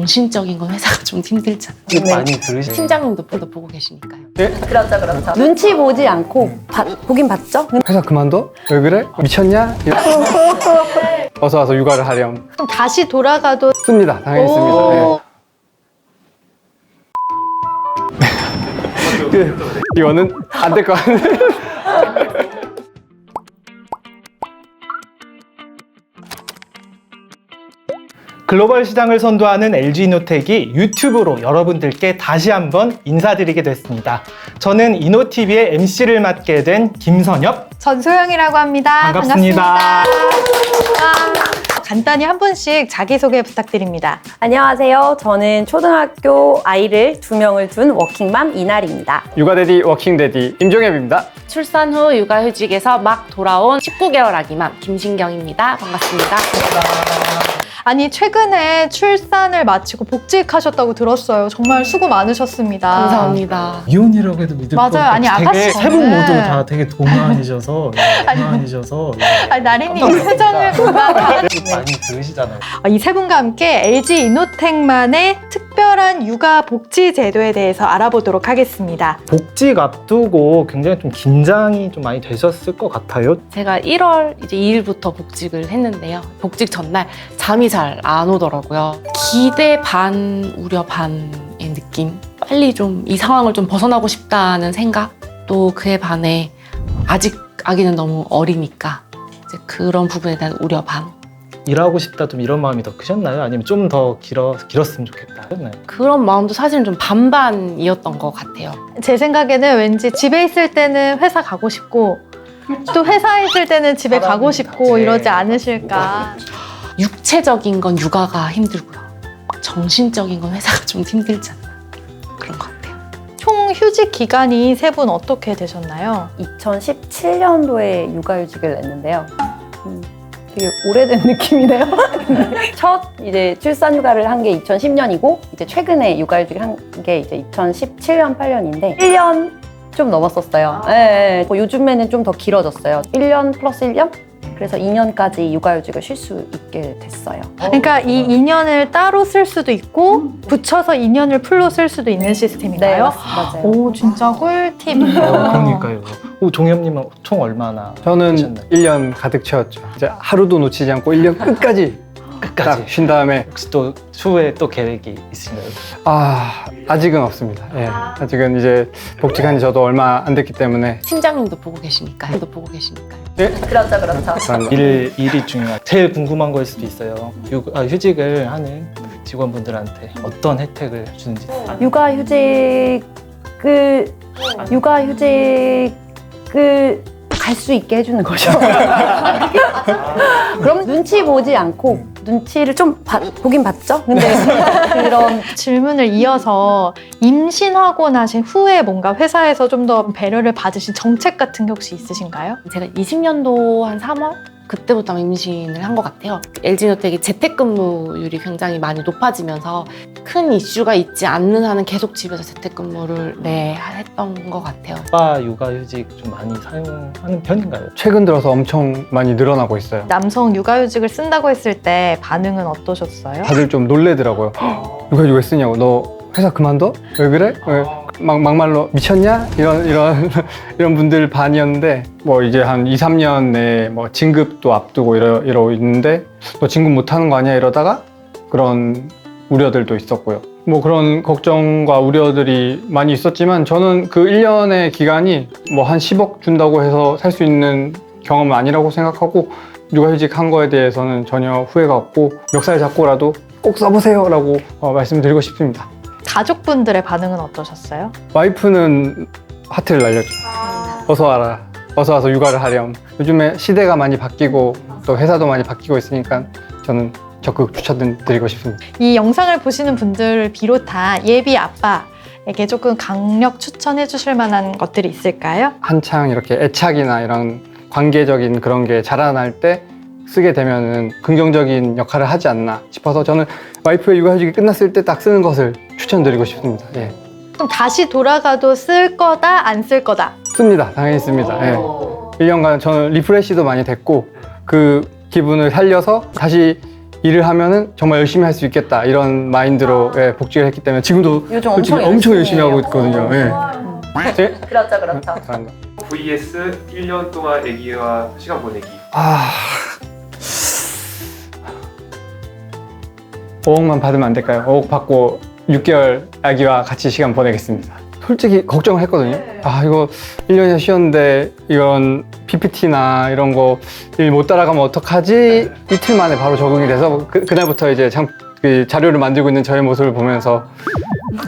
정신적인 건 회사가 좀 힘들잖아요. 네. 많이 들으시죠? 팀장님도 또 보고 계시니까요. 그렇죠, 그렇죠. 눈치 보지 않고 봐- 보긴 봤죠? 회사 그만둬? 왜 그래? 미쳤냐? 어서 와서 육아를 하렴. 그럼 다시 돌아가도 씁니다. 당연히 씁니다. 네. 그, 이거는 안 될 것 같은데. 글로벌 시장을 선도하는 LG이노텍이 유튜브로 여러분들께 다시 한번 인사드리게 됐습니다. 저는 이노TV의 MC를 맡게 된 김선엽. 전소영이라고 합니다. 반갑습니다. 반갑습니다. 간단히 한 분씩 자기소개 부탁드립니다. 안녕하세요. 저는 초등학교 아이를 두 명을 둔 워킹맘 이날입니다. 육아데디 워킹데디 임종엽입니다. 출산 후 육아휴직에서 막 돌아온 19개월 아기맘 김신경입니다. 반갑습니다. 아니 최근에 출산을 마치고 복직하셨다고 들었어요. 정말 수고 많으셨습니다. 감사합니다. 이혼이라고 해도 믿을 맞아요. 것 같아요. 아니, 되게 전에- 세분 모두 다 되게 동안이셔서 예, 동안이셔서 예. 아니, 나린님 표정을 보면 많이 들으시잖아요. 이 세 분과 함께 LG 이노텍만의 특 별한 육아 복지 제도에 대해서 알아보도록 하겠습니다. 복직 앞두고 굉장히 좀 긴장이 좀 많이 되셨을 것 같아요. 제가 1월 이제 2일부터 복직을 했는데요. 복직 전날 잠이 잘 안 오더라고요. 기대 반, 우려 반의 느낌. 빨리 좀 이 상황을 좀 벗어나고 싶다는 생각. 또 그에 반해 아직 아기는 너무 어리니까 이제 그런 부분에 대한 우려 반. 일하고 싶다 좀 이런 마음이 더 크셨나요? 아니면 좀 더 길어, 길었으면 좋겠다 하셨나요? 그런 마음도 사실은 좀 반반이었던 것 같아요. 제 생각에는 왠지 집에 있을 때는 회사 가고 싶고 또 회사에 있을 때는 집에 가고 싶고 네. 이러지 않으실까. 육체적인 건 육아가 힘들고요. 정신적인 건 회사가 좀 힘들잖아요. 그런 것 같아요. 총 휴직 기간이 세 분 어떻게 되셨나요? 2017년도에 육아휴직을 냈는데요. 음, 되게 오래된 느낌이네요. 첫 이제 출산 휴가를 한 게 2010년이고 이제 최근에 육아휴직을 한 게 이제 2017년 8년인데 1년 좀 넘었었어요. 예, 예. 뭐 요즘에는 좀 더 길어졌어요. 1년 플러스 1년? 그래서 2년까지 육아휴직을 쉴 수 있게 됐어요. 그러니까 이 2년을 따로 쓸 수도 있고 붙여서 2년을 풀로 쓸 수도 있는 네, 시스템인가요? 맞- 맞아요. 오 진짜 꿀팁이에요. 어, 그러니까요. 오, 종엽님은 총 얼마나 저는 하셨나요? 1년 가득 채웠죠. 이제 하루도 놓치지 않고 1년 끝까지 끝까지. 딱 쉰 다음에 혹시 또 추후에 또 계획이 있으신가요? 아 아직은 없습니다. 예, 아직은 이제 복직한 지 저도 얼마 안 됐기 때문에 팀장님도 보고 계시니까요. 또 보고 계시니까요. 그렇죠, 그렇죠. 약간 일, 일이 중요한 제일 궁금한 거일 수도 있어요. 육, 아, 휴직을 하는 직원분들한테 어떤 혜택을 주는지 육아휴직을 육아휴직 을 갈 수 있게 해주는 거죠. 그럼 눈치 보지 않고 눈치를 좀 봐- 보긴 봤죠. 근데 그런 질문을 이어서 임신하고 나신 후에 뭔가 회사에서 좀 더 배려를 받으신 정책 같은 게 혹시 있으신가요? 제가 20년도 한 3월 그때부터 임신을 한 것 같아요. LG노텍이 재택근무율이 굉장히 많이 높아지면서 큰 이슈가 있지 않는 한은 계속 집에서 재택근무를 네 했던 것 같아요. 아빠 육아휴직 좀 많이 사용하는 편인가요? 최근 들어서 엄청 많이 늘어나고 있어요. 남성 육아휴직을 쓴다고 했을 때 반응은 어떠셨어요? 다들 좀 놀래더라고요. 누가 이거 왜 쓰냐고. 너 회사 그만둬? 왜 그래? 왜? 막, 막말로 미쳤냐? 이런, 이런, 이런 분들 반이었는데, 뭐 이제 한 2, 3년 내에 뭐 진급도 앞두고 이러, 이러고 있는데, 너 진급 못 하는 거 아니야? 이러다가 그런 우려들도 있었고요. 뭐 그런 걱정과 우려들이 많이 있었지만, 저는 그 1년의 기간이 뭐 한 10억 준다고 해서 살 수 있는 경험은 아니라고 생각하고, 육아휴직 한 거에 대해서는 전혀 후회가 없고, 멱살 잡고라도 꼭 써보세요 라고 어, 말씀드리고 싶습니다. 가족분들의 반응은 어떠셨어요? 와이프는 하트를 날렸죠. 어서 와라. 어서 와서 육아를 하렴. 요즘에 시대가 많이 바뀌고 또 회사도 많이 바뀌고 있으니까 저는 적극 추천드리고 싶습니다. 이 영상을 보시는 분들을 비롯한 예비 아빠에게 조금 강력 추천해 주실 만한 것들이 있을까요? 한창 이렇게 애착이나 이런 관계적인 그런 게 자라날 때 쓰게 되면은 긍정적인 역할을 하지 않나 싶어서 저는 와이프의 육아휴직이 끝났을 때 딱 쓰는 것을 추천드리고 싶습니다. 예. 그럼 다시 돌아가도 쓸 거다 안 쓸 거다 씁니다. 당연히 씁니다. 예. 1년간 저는 리프레시도 많이 됐고 그 기분을 살려서 다시 일을 하면은 정말 열심히 할 수 있겠다 이런 마인드로 예, 복직을 했기 때문에 지금도 요즘 솔직히 엄청 열심히 열심히 하고. 있거든요. 예. 네? 그렇죠, 그렇죠. 감사합니다. vs 1년 동안 아기와 시간 보내기. 아 5억만 받으면 안 될까요? 5억 받고 6개월 아기와 같이 시간 보내겠습니다. 솔직히 걱정을 했거든요. 아 이거 1년이나 쉬었는데 이런 PPT나 이런 거 일 못 따라가면 어떡하지? 이틀 만에 바로 적응이 돼서 그, 그날부터 이제 장, 그 자료를 만들고 있는 저의 모습을 보면서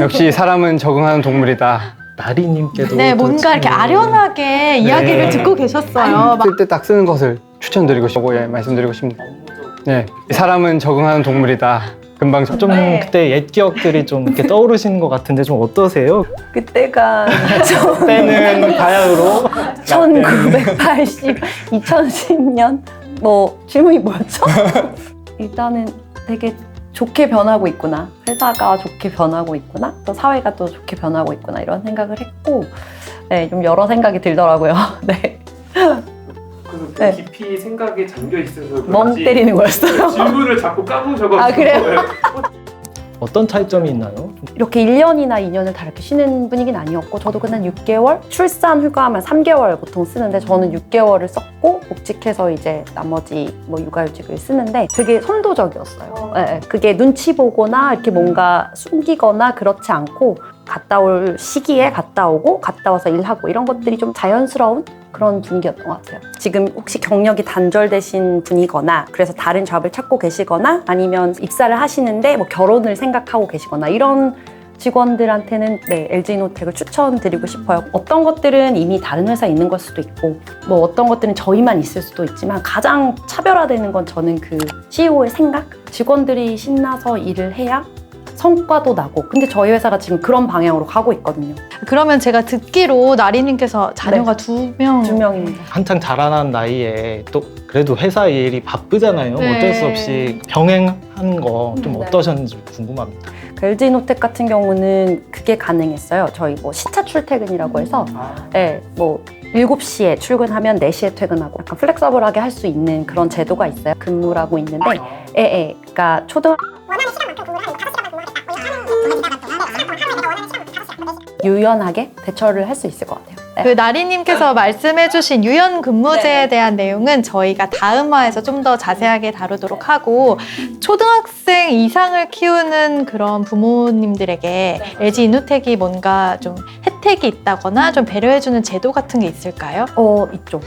역시 사람은 적응하는 동물이다. 나리님께도 네, 또 뭔가 이렇게 질문을- 아련하게 이야기를 듣고 계셨어요. 막 쓸 때 딱 쓰는 것을 추천드리고 싶고 예, 말씀드리고 싶습니다. 네, 사람은 적응하는 동물이다. 금방 좀좀 그때 옛 기억들이 좀 이렇게 떠오르시는 것 같은데 좀 어떠세요? 그때가 그때는 바야흐로 1980, 2010년 뭐 질문이 뭐였죠? 일단은 되게 좋게 변하고 있구나. 회사가 좋게 변하고 있구나. 또 사회가 또 좋게 변하고 있구나. 이런 생각을 했고, 네, 좀 여러 생각이 들더라고요. 네. 네. 깊이 생각에 잠겨 있어서 멍 그런지 때리는 거였어요. 질문을 자꾸 까부셔가지고. 아, 그래요? 어떤 차이점이 있나요? 좀 이렇게 1년이나 2년을 다 이렇게 쉬는 분위기는 아니었고 저도 그냥 6개월 출산 휴가하면 3개월 보통 쓰는데 저는 6개월을 썼고 복직해서 이제 나머지 뭐 육아휴직을 쓰는데 되게 선도적이었어요. 예, 예. 그게 눈치 보거나 이렇게 뭔가 숨기거나 그렇지 않고 갔다 올 시기에 갔다 오고 갔다 와서 일하고 이런 것들이 좀 자연스러운 그런 분위기였던 것 같아요. 지금 혹시 경력이 단절되신 분이거나 그래서 다른 잡을 찾고 계시거나 아니면 입사를 하시는데 뭐 결혼을 생각하고 계시거나 이런 직원들한테는 네, LG노텍을 추천드리고 싶어요. 어떤 것들은 이미 다른 회사에 있는 걸 수도 있고 뭐 어떤 것들은 저희만 있을 수도 있지만 가장 차별화되는 건 저는 그 CEO의 생각? 직원들이 신나서 일을 해야 성과도 나고 근데 저희 회사가 지금 그런 방향으로 가고 있거든요. 그러면 제가 듣기로 나리님께서 자녀가 두 명. 두 명입니다. 한창 자라난 나이에 또 그래도 회사 일이 바쁘잖아요. 네. 어쩔 수 없이 병행하는 거 좀 네. 어떠셨는지 궁금합니다. 그 LG노텍 같은 경우는 그게 가능했어요. 저희 뭐 시차 출퇴근이라고 해서 네, 뭐 7시에 출근하면 4시에 퇴근하고 약간 플렉서블하게 할 수 있는 그런 제도가 있어요. 근무라고 있는데 예, 예. 그러니까 초등 유연하게 대처를 할 수 있을 것 같아요. 네. 그 나리님께서 말씀해주신 유연 근무제에 네. 대한 내용은 저희가 다음화에서 좀 더 자세하게 다루도록 하고 초등학생 이상을 키우는 그런 부모님들에게 LG 이누텍이 뭔가 좀 혜택이 있다거나 좀 배려해주는 제도 같은 게 있을까요? 어, 있죠.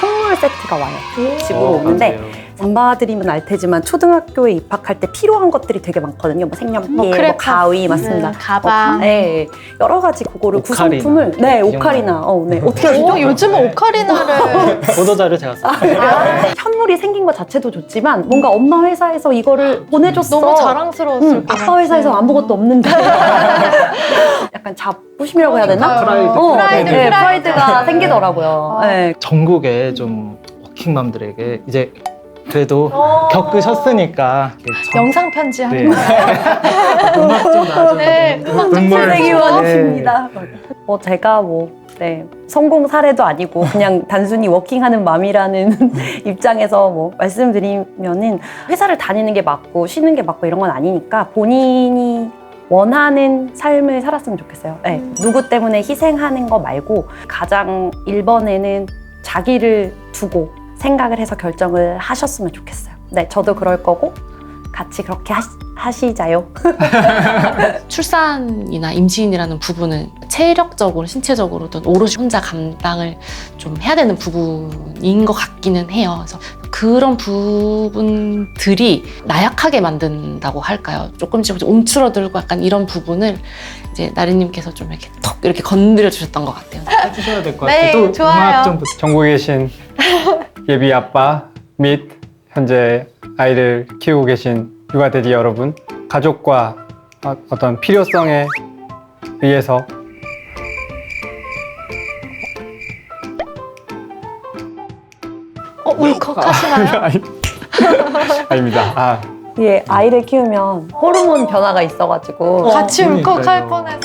선물 세트가 와요. 집으로 어, 오는데 맞아요. 안 봐드리면 알 테지만 초등학교에 입학할 때 필요한 것들이 되게 많거든요. 뭐 색연필, 뭐 뭐, 크레파. 가위 맞습니다. 음, 가방. 네, 여러 가지 그거를 오카리나. 구성품을 네 오카리나 어, 네 어떻게 하시죠? 오, 요즘은 오카리나를 보도자료 제가 썼어요. 현물이 생긴 것 자체도 좋지만 뭔가 엄마 회사에서 이거를 보내줬어. 너무 자랑스러웠을 응, 것 아빠 같아요. 회사에서 아무것도 없는데 약간 자부심이라고 해야 되나? 프라이드. 어, 프라이드, 네, 프라이드. 프라이드가 생기더라고요. 아. 네. 전국에 좀 워킹맘들에게 이제 그래도 겪으셨으니까 이렇게 전- 영상 편지 네. 하는 음악 좀 나죠. 네, 음악 좀 눈물 선생님 네. 원하십니다. 뭐 제가 뭐 네, 성공 사례도 아니고 그냥 단순히 워킹하는 맘이라는 입장에서 뭐 말씀드리면은 회사를 다니는 게 맞고 쉬는 게 맞고 이런 건 아니니까 본인이 원하는 삶을 살았으면 좋겠어요. 네, 누구 때문에 희생하는 거 말고 가장 1번에는 자기를 두고 생각을 해서 결정을 하셨으면 좋겠어요. 네, 저도 그럴 거고 같이 그렇게 하시, 하시자요. 출산이나 임신이라는 부분은 체력적으로, 신체적으로도 오롯이 혼자 감당을 좀 해야 되는 부분인 것 같기는 해요. 그래서 그런 부분들이 나약하게 만든다고 할까요? 조금씩 조금씩 움츠러들고 약간 이런 부분을 이제 나리님께서 좀 이렇게 턱 이렇게 건드려 주셨던 것 같아요. 해주셔야 될것 네, 같아요. 또 좋아요. 음악 좀 전국에 계신 예비 아빠 및 현재 아이를 키우고 계신 육아대디 여러분, 가족과 어- 어떤 필요성에 의해서 어, 울컥하시나요? 아니, 아닙니다. 아, 예, 아이를 키우면 호르몬 변화가 있어가지고 같이 그러니까요. 울컥할 뻔했어.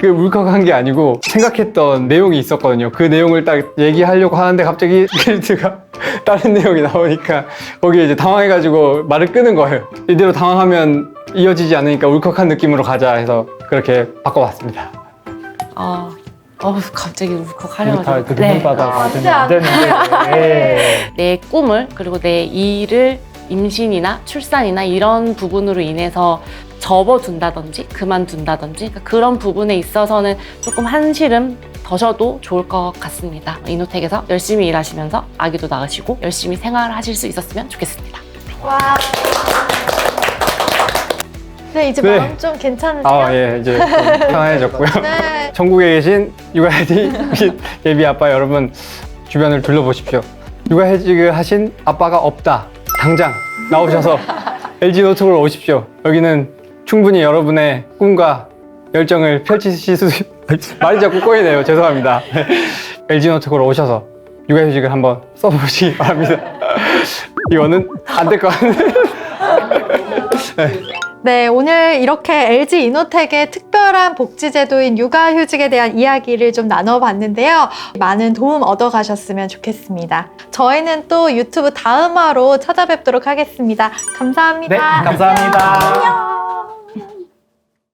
그 울컥한 게 아니고 생각했던 내용이 있었거든요. 그 내용을 딱 얘기하려고 하는데 갑자기 크리트가 다른 내용이 나오니까 거기에 이제 당황해가지고 말을 끄는 거예요. 이대로 당황하면 이어지지 않으니까 울컥한 느낌으로 가자 해서 그렇게 바꿔봤습니다. 어, 어 갑자기 울컥하려가지고. 다그 네. 눈바닥 아, 진짜 안 되는데. 네. 내 꿈을 그리고 내 일을 임신이나 출산이나 이런 부분으로 인해서 접어둔다든지 그만둔다든지 그러니까 그런 부분에 있어서는 조금 한시름 더셔도 좋을 것 같습니다. 이노텍에서 열심히 일하시면서 아기도 낳으시고 열심히 생활하실 수 있었으면 좋겠습니다. 와. 네, 이제 네. 마음 좀 괜찮으세요? 아, 예, 이제 좀 편안해졌고요. 네. 전국에 계신 육아해지 및 예비 아빠 여러분 주변을 둘러보십시오. 육아해직을 하신 아빠가 없다. 당장 나오셔서 LG 노트북으로 오십시오. 여기는 충분히 여러분의 꿈과 열정을 펼치실 수 말이 자꾸 꼬이네요. 죄송합니다. LG 노트북으로 오셔서 육아휴직을 한번 써보시기 바랍니다. 이거는 안 될 것 같은데. 네, 오늘 이렇게 LG 이노텍의 특별한 복지제도인 육아휴직에 대한 이야기를 좀 나눠봤는데요. 많은 도움 얻어가셨으면 좋겠습니다. 저희는 또 유튜브 다음화로 찾아뵙도록 하겠습니다. 감사합니다. 네, 감사합니다. 안녕.